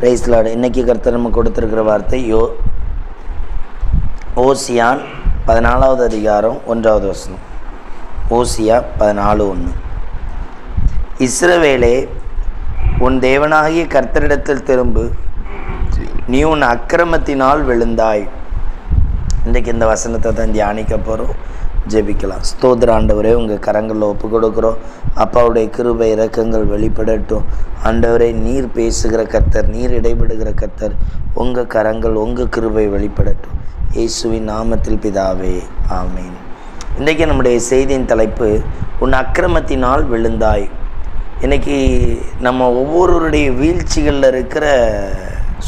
பிரைஸ்லாடு இன்னைக்கு கர்த்தர் நம்ம கொடுத்துருக்கிற வார்த்தை யோ ஓசியான் பதினாலாவது அதிகாரம் ஒன்றாவது வசனம். ஓசியா பதினாலு ஒன்று இஸ்ரவேலே உன் தேவனாகிய கர்த்தரிடத்தில் திரும்பு. நீ உன் அக்கிரமத்தினால் விழுந்தாய். இன்றைக்கு இந்த வசனத்தை தான் தியானிக்க போகிறோம் ஜெபிக்கலாம். ஸ்தோத்திர ஆண்டவரே உங்கள் கரங்களில் ஒப்பு கொடுக்குறோம் அப்பாவுடைய கிருபை இறக்கங்கள் வெளிப்படட்டும். ஆண்டவரே நீர் பேசுகிற கத்தர் நீர் இடைபடுகிற கத்தர் உங்கள் கரங்கள் உங்கள் கிருபை வெளிப்படட்டும். இயேசுவின் நாமத்தில் பிதாவே ஆமீன். இன்றைக்கி நம்முடைய செய்தியின் தலைப்பு உன் அக்கிரமத்தினால் விழுந்தாய். இன்னைக்கு நம்ம ஒவ்வொருவருடைய வீழ்ச்சிகளில் இருக்கிற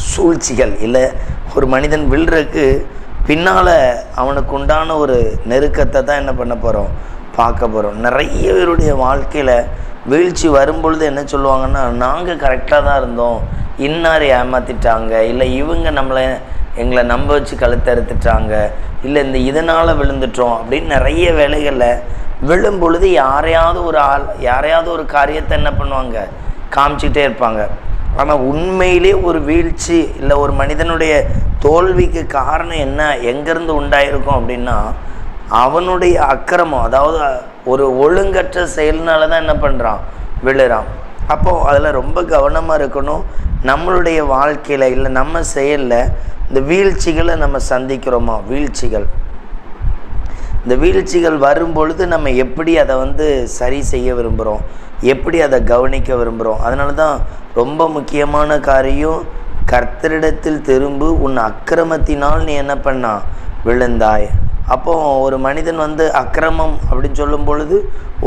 சூழ்ச்சிகள் இல்லை ஒரு மனிதன் விழுறதுக்கு பின்னால் அவனுக்கு உண்டான ஒரு நெருக்கத்தை தான் என்ன பண்ண போகிறோம் பார்க்க போகிறோம் நிறைய பேருடைய வாழ்க்கையில் வீழ்ச்சி வரும்பொழுது என்ன சொல்லுவாங்கன்னா நாங்கள் கரெக்டாக தான் இருந்தோம். இன்னார் ஏமாற்றிட்டாங்க இல்லை இவங்க நம்மளை எங்களை நம்ப வச்சு கழுத்தறுத்துட்டாங்க இல்லை இந்த இதனால் விழுந்துட்டோம். அப்படின்னு நிறைய வேலைகளில் விழும் பொழுது யாரையாவது ஒரு ஆள் யாரையாவது ஒரு காரியத்தை என்ன பண்ணுவாங்க? காமிச்சிக்கிட்டே இருப்பாங்க. ஆனால் உண்மையிலே ஒரு வீழ்ச்சி இல்லை ஒரு மனிதனுடைய தோல்விக்கு காரணம் என்ன எங்கேருந்து உண்டாயிருக்கும் அப்படின்னா அவனுடைய அக்கிரமம் அதாவது ஒரு ஒழுங்கற்ற செயல்னால தான் என்ன பண்ணுறான் விழுறான். அப்போது அதில் ரொம்ப கவனமாக இருக்கணும். நம்மளுடைய வாழ்க்கையில் இல்லை நம்ம செயலில் இந்த வீழ்ச்சிகளை நம்ம சந்திக்கிறோமா? வீழ்ச்சிகள். இந்த வீழ்ச்சிகள் வரும் பொழுது நம்ம எப்படி அதை வந்து சரி செய்ய விரும்புகிறோம் எப்படி அதை கவனிக்க விரும்புகிறோம் அதனால தான் ரொம்ப முக்கியமான காரியம் கர்த்தரிடத்தில் திரும்பு உன் அக்கிரமத்தினால் நீ என்ன பண்ணா? விழுந்தாய். அப்போ ஒரு மனிதன் வந்து அக்கிரமம் அப்படின்னு சொல்லும் பொழுது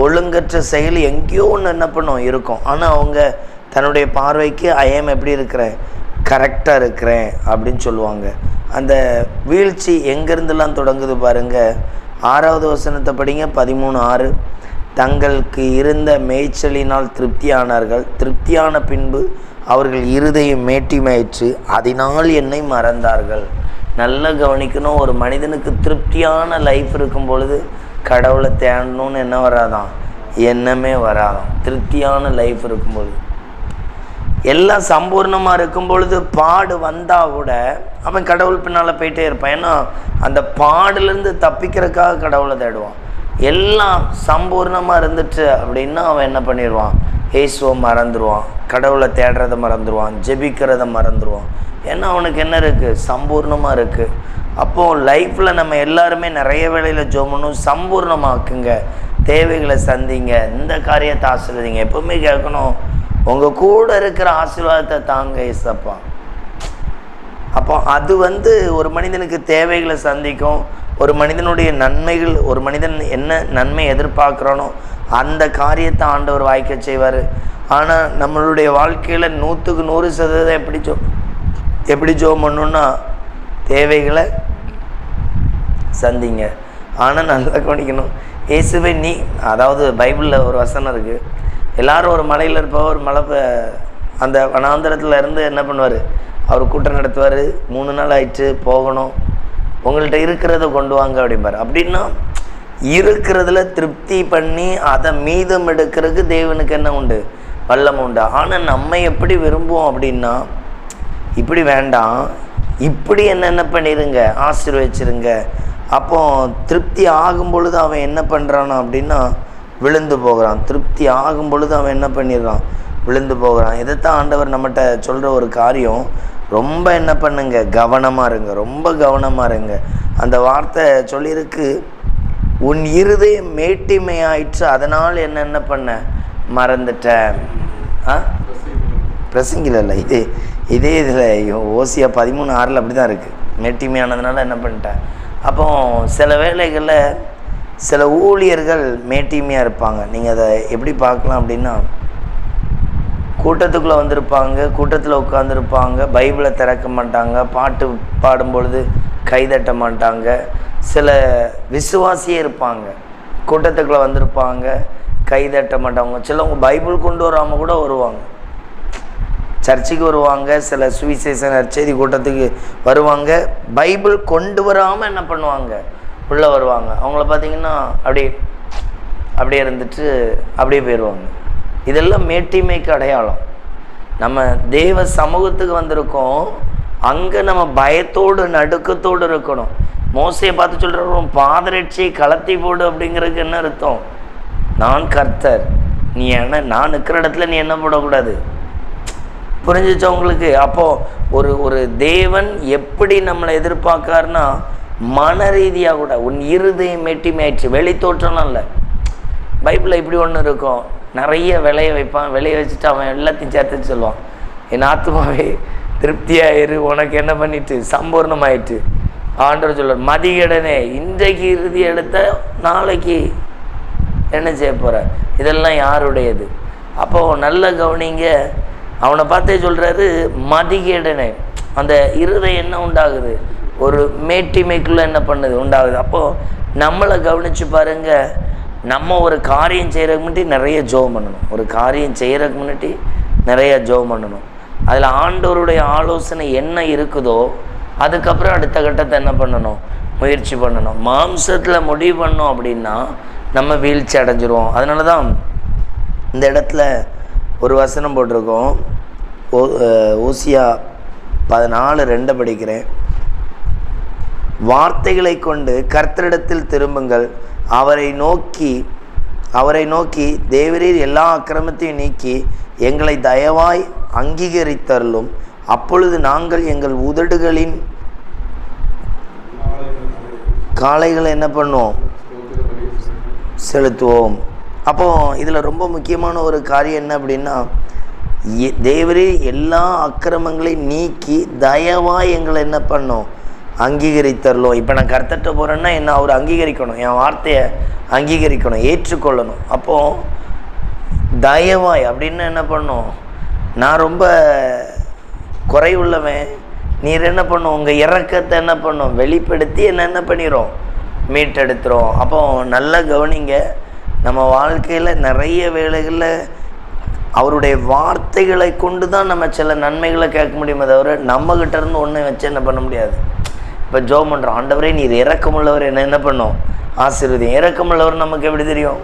ஒழுங்கற்ற செயல் எங்கேயோ ஒன்று என்ன பண்ணும்? இருக்கும். ஆனால் அவங்க தன்னுடைய பார்வைக்கு ஐஎம் எப்படி இருக்கிறேன்? கரெக்டாக இருக்கிறேன் அப்படின்னு சொல்லுவாங்க. அந்த வீழ்ச்சி எங்கேருந்துலாம் தொடங்குது பாருங்கள் ஆறாவது வசனத்தை படிங்க பதிமூணு ஆறு. தங்களுக்கு இருந்த மேய்ச்சலினால் திருப்தியானார்கள். திருப்தியான பின்பு அவர்கள் இருதயம் மேட்டிமையிற்று அதனால் என்னை மறந்தார்கள். நல்லா கவனிக்கணும் ஒரு மனிதனுக்கு திருப்தியான லைஃப் இருக்கும் பொழுது கடவுளை தேடணும்னு என்ன வராதான் எண்ணமே வராதான் திருப்தியான லைஃப் இருக்கும்பொழுது எல்லாம் சம்பூர்ணமாக இருக்கும் பொழுது பாடு வந்தால் கூட அவன் கடவுள் பின்னால் போயிட்டே இருப்பான். ஏன்னா அந்த பாடுலேருந்து தப்பிக்கிறதுக்காக கடவுளை தேடுவான். எல்லாம் சம்பூர்ணமாக இருந்துட்டு அப்படின்னா அவன் என்ன பண்ணிடுவான் ஏசுவை மறந்துடுவான் கடவுளை தேடுறதை மறந்துடுவான் ஜெபிக்கிறத மறந்துடுவான் ஏன்னா அவனுக்கு என்ன இருக்குது சம்பூர்ணமாக இருக்குது அப்போது லைஃப்பில் நம்ம எல்லாருமே நிறைய வேலையில் ஜோமனும் சம்பூர்ணமாக்குங்க. தேவைகளை சந்திங்க. இந்த காரியத்தை ஆசிர்வதிங்க எப்பவுமே கேட்கணும். உங்கள் கூட இருக்கிற ஆசீர்வாதத்தை தாங்க இசப்பா அப்போ அது வந்து ஒரு மனிதனுக்கு தேவைகளை சந்திக்கும் ஒரு மனிதனுடைய நன்மைகள் ஒரு மனிதன் என்ன நன்மை எதிர்பார்க்குறானோ அந்த காரியத்தை ஆண்டவர் வாய்க்க செய்வார். ஆனால் நம்மளுடைய வாழ்க்கையில் நூற்றுக்கு நூறு சதவீதம் எப்படி ஜோ எப்படி ஜோம் பண்ணணுன்னா தேவைகளை சந்திங்க. ஆனால் நல்லா கவனிக்கணும். இயேசுவை நீ அதாவது பைபிளில் ஒரு வசனம் இருக்குது எல்லாரும் ஒரு மலையில் இருப்பவர் ஒரு மலை அந்த வனாந்திரத்தில் இருந்து என்ன பண்ணுவார்? அவர் கூட்டம் நடத்துவார். மூணு நாள் ஆயிடுச்சு போகணும். உங்கள்கிட்ட இருக்கிறத கொண்டு வாங்க அப்படிம்பார். அப்படின்னா இருக்கிறதுல திருப்தி பண்ணி அதை மீதம் எடுக்கிறதுக்கு தேவனுக்கு என்ன உண்டு? வல்லம் உண்டு. ஆனால் நம்ம எப்படி விரும்புவோம் அப்படின்னா இப்படி வேண்டாம். இப்படி என்னென்ன பண்ணிடுங்க ஆசீர்வச்சிருங்க. அப்போ திருப்தி ஆகும் பொழுது அவன் என்ன பண்ணுறானா அப்படின்னா விழுந்து போகிறான். திருப்தி ஆகும் பொழுது அவன் என்ன பண்ணிடுறான்? விழுந்து போகிறான். இதைத்தான் ஆண்டவர் நம்மகிட்ட சொல்கிற ஒரு காரியம். ரொம்ப என்ன பண்ணுங்க? கவனமாக இருங்க. ரொம்ப கவனமாக இருங்க. அந்த வார்த்தை சொல்லியிருக்கு உன் இருதயம் மேட்டிமையாயிற்று அதனால் என்ன என்ன பண்ண? மறந்துட்டேன். ஆ? பிரசங்கில் இல்லை இது இதே இதில் ஓசியா பதிமூணு ஆறில் அப்படி தான் இருக்குது மேட்டிமையானதுனால என்ன பண்ணிட்டேன்? அப்போ சில வேலைகளில் சில ஊழியர்கள் மேட்டீமையாக இருப்பாங்க. நீங்கள் அதை எப்படி பார்க்கலாம் அப்படின்னா கூட்டத்துக்குள்ளே வந்திருப்பாங்க கூட்டத்தில் உட்காந்துருப்பாங்க பைபிளை திறக்க மாட்டாங்க பாட்டு பாடும்பொழுது கைதட்ட மாட்டாங்க. சில விசுவாசியே இருப்பாங்க. கூட்டத்துக்குள்ளே வந்திருப்பாங்க கைதட்ட மாட்டாங்க. சிலவங்க பைபிள் கொண்டு வராமல் கூட வருவாங்க. சர்ச்சுக்கு வருவாங்க சில சுவிசேஷ நற்செய்தி கூட்டத்துக்கு வருவாங்க. பைபிள் கொண்டு வராமல் என்ன பண்ணுவாங்க? உள்ளே வருவாங்க. அவங்கள பார்த்தீங்கன்னா அப்படியே அப்படியே இருந்துட்டு அப்படியே போயிடுவாங்க இதெல்லாம் மேட்டிமைக்கு அடையாளம். நம்ம தேவ சமூகத்துக்கு வந்திருக்கோம். அங்கே நம்ம பயத்தோடு நடுக்கத்தோடு இருக்கணும். மோசையை பார்த்து சொல்கிறோம் பாதரட்சியை கலத்தி போடு அப்படிங்கிறதுக்கு என்ன அர்த்தம்? நான் கர்த்தர். நீ என்ன நான் நிற்கிற இடத்துல நீ என்ன போடக்கூடாது? புரிஞ்சிச்சா உங்களுக்கு? அப்போது ஒரு ஒரு தேவன் எப்படி நம்மளை எதிர்பார்க்காருன்னா மன ரீதியாக கூட உன் இருதயம் மெட்டிமையாயிடுச்சு வெளி தோற்றம்லாம் இல்லை. பைபிளில் இப்படி ஒன்று இருக்கும். நிறைய விளைய வைப்பான் விளைய வச்சுட்டு அவன் எல்லாத்தையும் சேர்த்து சொல்லுவான். என் ஆத்மாவே திருப்தியாயிரு உனக்கு என்ன பண்ணிட்டு? சம்பூர்ணமாயிட்டு. ஆண்டவர் சொல்லுவார் மதிகடனே இன்றைக்கு இறுதி எடுத்த நாளைக்கு என்ன செய்ய போகிற இதெல்லாம் யாருடையது? அப்போது நல்ல கவனிங்க அவனை பார்த்தே சொல்கிறாரு மதிகேடனே. அந்த இருதை என்ன உண்டாகுது? ஒரு மேட்டிமைக்குள்ளே என்ன பண்ணுது? உண்டாகுது. அப்போது நம்மளை கவனித்து பாருங்க நம்ம ஒரு காரியம் செய்கிறதுக்கு முன்னாடி நிறைய ஜோம் பண்ணணும். ஒரு காரியம் செய்கிறதுக்கு முன்னாடி நிறைய ஜோம் பண்ணணும். அதில் ஆண்டோருடைய ஆலோசனை என்ன இருக்குதோ அதுக்கப்புறம் அடுத்த கட்டத்தை என்ன பண்ணணும்? முயற்சி பண்ணணும். மாம்சத்தில் முடிவு பண்ணோம் அப்படின்னா நம்ம வீழ்ச்சி அடைஞ்சிருவோம். அதனால தான் இந்த இடத்துல ஒரு வசனம் போட்டிருக்கோம். ஓ ஓசியா பதினாலு ரெண்டை படிக்கிறேன். வார்த்தைகளை கொண்டு கர்த்தரிடத்தில் திரும்புங்கள். அவரை நோக்கி அவரை நோக்கி தேவரீர் எல்லா அக்கிரமத்தையும் நீக்கி எங்களை தயவாய் அங்கீகரித்தருளும். அப்பொழுது நாங்கள் எங்கள் உதடுகளின் காளைகளை என்ன பண்ணுவோம்? செலுத்துவோம். அப்போ இதில் ரொம்ப முக்கியமான ஒரு காரியம் என்ன அப்படின்னா தேவரே எல்லா அக்கிரமங்களையும் நீக்கி தயவாக எங்களை என்ன பண்ணும்? அங்கீகரித்தரலும் இப்போ நான் கருத்தட்ட போகிறேன்னா என்ன? அவர் அங்கீகரிக்கணும். என் வார்த்தையை அங்கீகரிக்கணும் ஏற்றுக்கொள்ளணும். அப்போது தயவாய் அப்படின்னு என்ன பண்ணும்? நான் ரொம்ப குறைவுள்ளவன். நீர் என்ன பண்ணும்? உங்கள் இறக்கத்தை என்ன பண்ணும்? வெளிப்படுத்தி என்ன என்ன பண்ணிடும் மீட்டெடுத்துரும். அப்போ நல்லா கவனிங்க. நம்ம வாழ்க்கையில் நிறைய வேலைகளில் அவருடைய வார்த்தைகளை கொண்டு தான் நம்ம சில நன்மைகளை கேட்க முடியுமே தவிர நம்மகிட்ட இருந்து ஒன்றும் வச்சு என்ன பண்ண முடியாது. இப்போ ஜோம் பண்ணுறோம் ஆண்டவரே நீர் இறக்கமுள்ளவர் என்ன என்ன பண்ணோம்? ஆசீர்வதியும். இறக்கமுள்ளவர் நமக்கு எப்படி தெரியும்?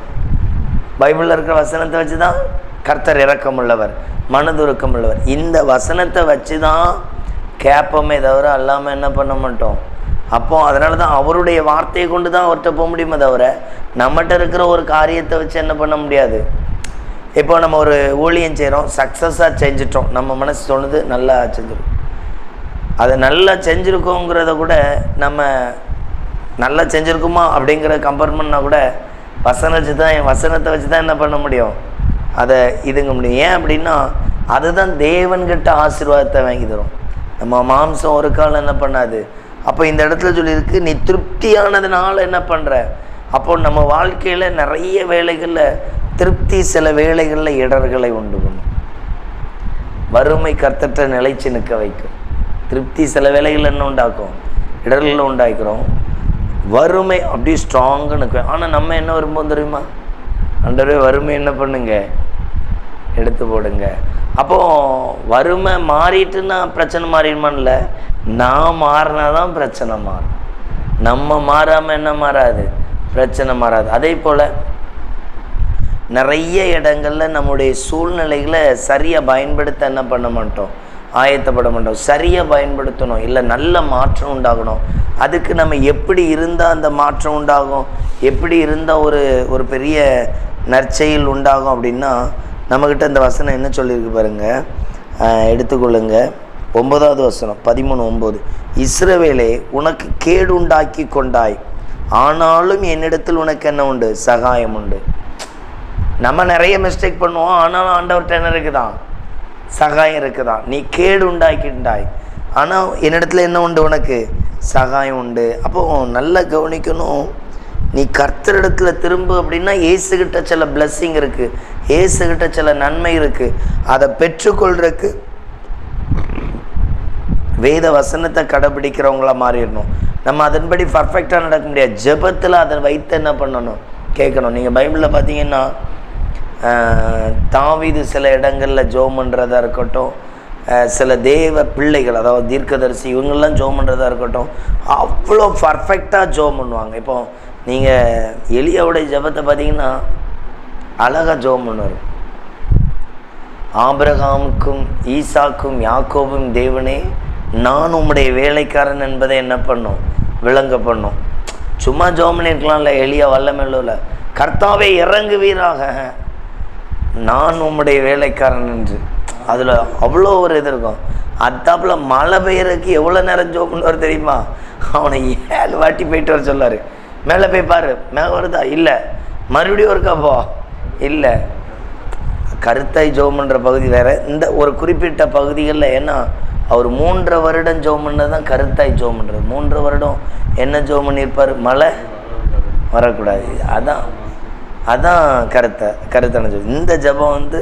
பைபிளில் இருக்கிற வசனத்தை வச்சு தான் கர்த்தர் இறக்கமுள்ளவர் மனதுருக்கம் உள்ளவர் இந்த வசனத்தை வச்சு தான் கேட்போமே தவிர அல்லாமல் என்ன பண்ண மாட்டோம். அப்போ அதனால தான் அவருடைய வார்த்தையை கொண்டு தான் அவர்கிட்ட போக முடியுமே தவிர நம்மகிட்ட இருக்கிற ஒரு காரியத்தை வச்சு என்ன பண்ண முடியாது. இப்போ நம்ம ஒரு ஊழியம் செய்கிறோம் சக்ஸஸாக செஞ்சிட்டோம். நம்ம மனசு சொன்னது நல்லா செஞ்சிடும் அதை நல்லா செஞ்சுருக்கோங்கிறத கூட நம்ம நல்லா செஞ்சுருக்குமா அப்படிங்கிற கம்பேர் பண்ணால் கூட வசனம் வச்சு தான் என் வசனத்தை வச்சு தான் என்ன பண்ண முடியும்? அதை இதுங்க முடியும். ஏன் அப்படின்னா அதுதான் தேவன்கிட்ட ஆசீர்வாதத்தை வாங்கி தரும். நம்ம மாம்சம் ஒரு காலம் என்ன பண்ணாது? அப்போ இந்த இடத்துல சொல்லியிருக்கு நீ திருப்தியானதுனால என்ன பண்ணுற அப்போ நம்ம வாழ்க்கையில் நிறைய வேலைகளில் திருப்தி சில வேலைகளில் இடர்களை உண்டு பண்ணும். வறுமை கர்த்தற்ற நிலைச்சு நிற்க வைக்கும். திருப்தி சில வேலைகள் என்ன உண்டாக்கும்? இடர்களில் உண்டாக்கிறோம். வறுமை அப்படியே ஸ்ட்ராங்காக நிற்கும் ஆனால் நம்ம என்ன வரும்போது தெரியுமா? அண்டரே வறுமை என்ன பண்ணுங்க? எடுத்து போடுங்க. அப்போ வறுமை மாறிட்டுன்னா பிரச்சனை மாறிடுமான்ல நான் மாறினா தான் பிரச்சனை மாறும். நம்ம மாறாமல் என்ன மாறாது? பிரச்சனை மாறாது. அதே போல் நிறைய இடங்களில் நம்முடைய சூழ்நிலைகளை சரியாக பயன்படுத்த என்ன பண்ண மாட்டோம்? ஆயத்தப்பட மாட்டோம் சரியாக பயன்படுத்தணும். இல்லை நல்ல மாற்றம் உண்டாகணும். அதுக்கு நம்ம எப்படி இருந்தால் அந்த மாற்றம் உண்டாகும்? எப்படி இருந்தால் ஒரு ஒரு பெரிய நற்செயல் உண்டாகும் அப்படின்னா நம்மக்கிட்ட இந்த வசனம் என்ன சொல்லியிருக்கு பாருங்க? எடுத்துக்கொள்ளுங்க. ஒன்பதாவது வசனம் பதிமூணு ஒம்பது இஸ்ரவேலே உனக்கு கேடு உண்டாக்கி கொண்டாய். ஆனாலும் என்னிடத்தில் உனக்கு என்ன உண்டு? சகாயம் உண்டு. நம்ம நிறைய மிஸ்டேக் பண்ணுவோம். ஆனாலும் ஆண்டவர்கிட்ட என்ன இருக்குதான்? சகாயம் இருக்குதான் நீ கேடு உண்டாக்கிட்டாய் ஆனால் என்னிடத்துல என்ன உண்டு உனக்கு? சகாயம் உண்டு. அப்போ நல்லா கவனிக்கணும். நீ கர்த்தரிடத்துல திரும்ப அப்படின்னா ஏசுகிட்ட சில பிளஸ்ஸிங் இருக்கு. ஏசுகிட்ட சில நன்மை இருக்கு. அதை பெற்றுக்கொள்றதுக்கு வேத வசனத்தை கடைபிடிக்கிறவங்கள மாறிடணும். நம்ம அதன்படி பர்ஃபெக்டாக நடக்க முடியாது. ஜெபத்தில் அதை வைத்து என்ன பண்ணணும்? கேட்கணும். நீங்கள் பைபிளில் பார்த்தீங்கன்னா தாவீது சில இடங்களில் ஜோம் பண்ணுறதா இருக்கட்டும் சில தேவ பிள்ளைகள் அதாவது தீர்க்கதரிசி இவங்கெல்லாம் ஜோம் பண்ணுறதா இருக்கட்டும் அவ்வளோ பர்ஃபெக்டாக ஜோம் பண்ணுவாங்க. இப்போ நீங்கள் எளியவுடைய ஜெபத்தை பார்த்தீங்கன்னா அழகாக ஜோம் பண்ணுவார். ஆபிரகாமுக்கும் ஈசாக்கும் யாக்கோபும் தேவனே நான் உம்முடைய வேலைக்காரன் என்பதை என்ன பண்ணும்? விளங்க பண்ணும். சும்மா ஜோம் பண்ணியிருக்கலாம்ல எளிய வல்லமெல்லூரில் கர்த்தாவே இறங்குவீராக. நான் உம்முடைய வேலைக்காரன் என்று. அதில் அவ்வளோ ஒரு இது இருக்கும். அத்தாப்புல மழை பெய்யறதுக்கு எவ்வளோ நேரம் ஜோம் பண்ணுவார் தெரியுமா? அவனை ஏழு வாட்டி போயிட்டு வர சொல்லாரு. மேலே போய் பாரு மேலே வருதா? இல்லை. மறுபடியும் ஒருக்கா போ. இல்லை. கருத்தாய் ஜோம்ன்ற பகுதி வேறு. இந்த ஒரு குறிப்பிட்ட பகுதிகளில் ஏன்னா அவர் மூன்றரை வருடம் ஜோம் பண்ணது தான் கருத்தாய் ஜோம் பண்ணுறது மூன்றரை வருடம் என்ன ஜோம் பண்ணியிருப்பார்? மழை வரக்கூடாது. அதான். அதான் கருத்தை கருத்தான இந்த ஜபம் வந்து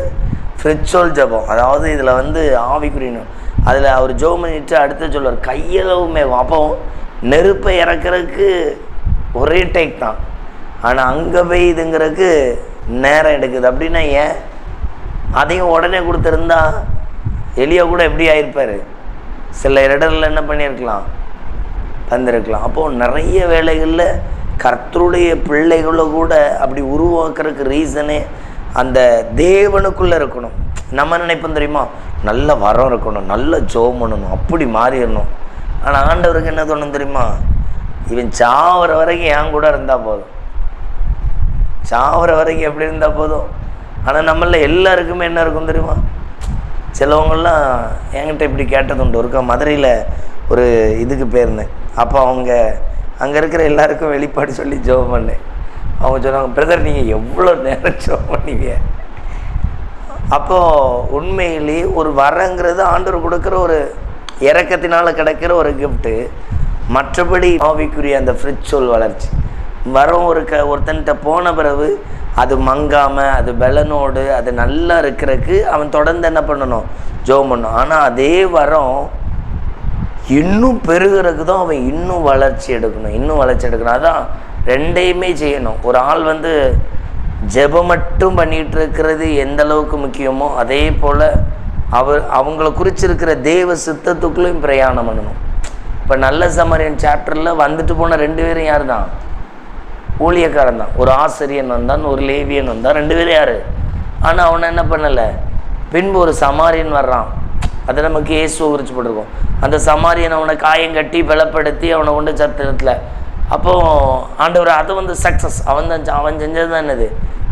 ஃப்ரிச்சோல் ஜபம். அதாவது இதில் வந்து ஆவிக்குரியணும் அதில் அவர் ஜோம் பண்ணிட்டு அடுத்து சொல்லுவார் கையளவுமே. அப்போ நெருப்பை இறக்குறதுக்கு ஒரே டேக் தான். ஆனால் அங்கே போய் இதுங்கிறதுக்கு நேரம் எடுக்குது. அப்படின்னா ஏன்? அதையும் உடனே கொடுத்துருந்தா எலியா கூட எப்படி ஆயிருப்பார்? சில இடங்களில் என்ன பண்ணியிருக்கலாம்? தந்திருக்கலாம். அப்போது நிறைய வேலைகளில் கர்த்தருடைய பிள்ளைகளை கூட அப்படி உருவாக்குறதுக்கு ரீசனே அந்த தேவனுக்குள்ளே இருக்கணும். நம்ம நினைப்போம் தெரியுமா? நல்ல வரம் இருக்கணும் நல்ல ஜோம் பண்ணணும் அப்படி மாறிடணும். ஆனால் ஆண்டவருக்கு என்ன தோணும் தெரியுமா? இவன் சாவர வரைக்கும் என் கூட இருந்தால் போதும். சாவர வரைக்கும் எப்படி இருந்தால் போதும்? ஆனால் நம்மள எல்லாருக்குமே என்ன இருக்கும் தெரியுமா? சிலவங்கெல்லாம் என்கிட்ட இப்படி கேட்டது உண்டு ஒருக்கா மதுரையில் ஒரு இதுக்கு போயிருந்தேன். அப்போ அவங்க அங்கே இருக்கிற எல்லாருக்கும் வெளிப்பாடு சொல்லி ஜோபம் பண்ணேன் அவங்க சொன்னாங்க பிரதர் நீங்கள் எவ்வளோ நேரம் ஜோ பண்ணீங்க? அப்போது உண்மையிலேயே ஒரு வரங்கிறது ஆண்டவர் கொடுக்குற ஒரு இறக்கத்தினால் கிடைக்கிற ஒரு கிஃப்ட்டு மற்றபடி ஆவிக்குரிய அந்த ஃப்ரிச்சுவல் வளர்ச்சி. வரம் ஒரு க ஒருத்தன்கிட்ட போன பிறகு அது மங்காமல் அது பலனோடு அது நல்லா இருக்கிறதுக்கு அவன் தொடர்ந்து என்ன பண்ணணும்? ஜோம் பண்ணணும். ஆனால் அதே வரம் இன்னும் பெருகிறதுக்கு தான் அவன் இன்னும் வளர்ச்சி எடுக்கணும் இன்னும் வளர்ச்சி எடுக்கணும். அதான் ரெண்டையுமே செய்யணும். ஒரு ஆள் வந்து ஜெபம் மட்டும் பண்ணிகிட்டு இருக்கிறது எந்த அளவுக்கு முக்கியமோ அதே போல் அவர் அவங்கள குறிச்சிருக்கிற தேவ சித்தத்துக்குள்ளேயும் பிரயாணம் பண்ணணும். இப்போ நல்ல சமரியன் சாப்டரில் வந்துட்டு போன ரெண்டு பேரும் யார் தான் ஊழியக்காரன் தான். ஒரு ஆசிரியன் வந்தான் ஒரு லேவியன் வந்தான். ரெண்டு பேரும் யார்? ஆனால் அவனை என்ன பண்ணலை? பின்பு ஒரு சமாரியன் வர்றான். அதை நமக்கு இயேசு குறிச்சு போட்டிருக்கோம். அந்த சமாரியன் அவனை காயம் கட்டி பலப்படுத்தி அவனை கொண்டு சத்திரத்தில். அப்போது ஆண்டவர் அது வந்து சக்ஸஸ் அவன் தான் அவன் செஞ்சது தான் என்னது?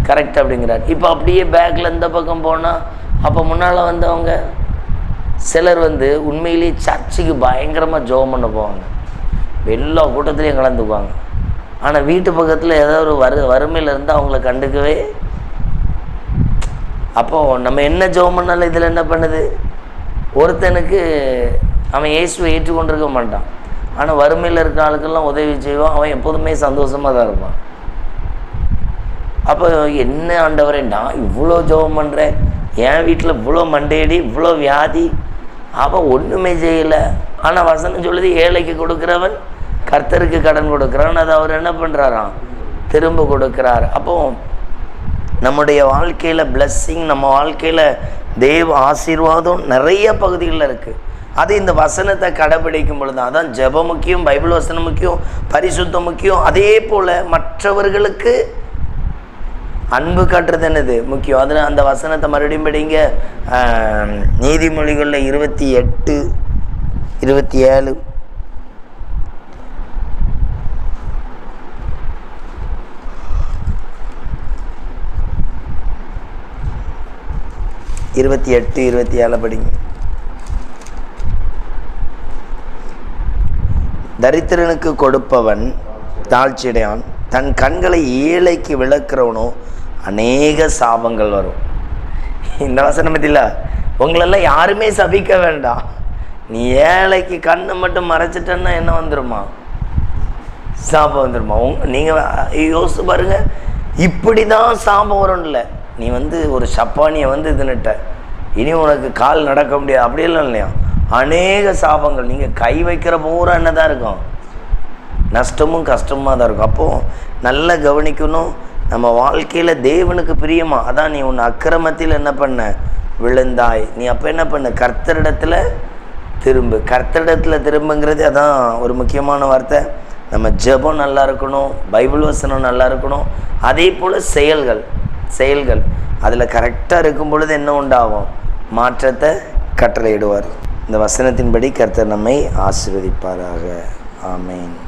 கரெக்ட் அப்படிங்கிறார். இப்போ அப்படியே பேக்கில் இந்த பக்கம் போனால் அப்போ முன்னால் வந்தவங்க சிலர் வந்து உண்மையிலேயே சர்ச்சுக்கு பயங்கரமாக ஜோம் பண்ண போவாங்க. எல்லா கூட்டத்துலேயும் கலந்துக்குவாங்க. ஆனால் வீட்டு பக்கத்தில் ஏதோ ஒரு வறு வறுமையில் இருந்தால் அவங்கள கண்டுக்கவே அப்போது நம்ம என்ன ஜோம் பண்ணாலும் இதில் என்ன பண்ணுது? ஒருத்தனுக்கு அவன் இயேசுவை ஏற்றுக்கொண்டிருக்க மாட்டான். ஆனால் வறுமையில் இருக்க ஆளுக்கெல்லாம் உதவி செய்வான். அவன் எப்போதுமே சந்தோஷமாக தான் இருப்பான். அப்போ என்ன ஆண்டவரே நான் இவ்வளோ ஜோபம் பண்ணுறேன் என் வீட்டில் இவ்வளோ மண்டையடி இவ்வளோ வியாதி. அவன் ஒன்றுமே செய்யலை. ஆனால் வசனம் சொல்லுது ஏழைக்கு கொடுக்குறவன் கர்த்தருக்கு கடன் கொடுக்குறான். அதை அவர் என்ன பண்ணுறாராம் திரும்ப கொடுக்குறார். அப்போ நம்முடைய வாழ்க்கையில் பிளஸ்ஸிங் நம்ம வாழ்க்கையில் தேவ ஆசீர்வாதம் நிறைய பகுதிகளில் இருக்குது அது இந்த வசனத்தை கடைபிடிக்கும் பொழுது அதான் ஜெபம் முக்கியம் பைபிள் வசனம் முக்கியம் பரிசுத்தம் முக்கியம். அதே போல் மற்றவர்களுக்கு அன்பு காட்டுறது என்னது? முக்கியம். அதில் அந்த வசனத்தை மறுபடியும் படிங்க. நீதிமொழிகளில் இருபத்தி எட்டு இருபத்தி ஏழு. இருபத்தி எட்டு இருபத்தி ஏழு படிங்க. தரித்திரனுக்கு கொடுப்பவன் தாழ்ச்சியடையான் தன் கண்களை ஏழைக்கு விளக்குறவனோ அநேக சாபங்கள் வரும். இந்த வசனம் பத்தில உங்களெல்லாம் யாருமே சபிக்க வேண்டாம். நீ ஏழைக்கு கண்ணை மட்டும் மறைச்சிட்டன்னா என்ன வந்துருமா? சாபம் வந்துருமா? உங் நீங்கள் யோசிச்சு பாருங்க. இப்படி தான் சாபம் வரும்ல. நீ வந்து ஒரு சப்பானியை வந்து இதுன்னுட்ட இனி உனக்கு கால் நடக்க முடியாது. அப்படியெல்லாம் இல்லையா? அநேக சாபங்கள். நீங்கள் கை வைக்கிற பூரா என்ன தான் இருக்கும்? நஷ்டமும் கஷ்டமாக தான் இருக்கும். அப்போது நல்லா கவனிக்கணும். நம்ம வாழ்க்கையில் தேவனுக்கு பிரியமா? அதான் நீ உன் அக்கிரமத்தில் என்ன பண்ண? விழுந்தாய். நீ அப்போ என்ன பண்ண? கர்த்தரிடத்தில் திரும்பு. கர்த்தரிடத்தில் திரும்புங்கிறது அதான் ஒரு முக்கியமான வார்த்தை. நம்ம ஜெபம் நல்லா இருக்கணும். பைபிள் வசனம் நல்லா இருக்கணும். அதே போல் செயல்கள். செயல்கள். அதில் கரெக்டாக இருக்கும் பொழுது என்ன உண்டாகும்? மாற்றத்தை கட்டளையிடுவார். இந்த வசனத்தின்படி கர்த்தர் நம்மை ஆசிர்வதிப்பாராக. ஆமேன்.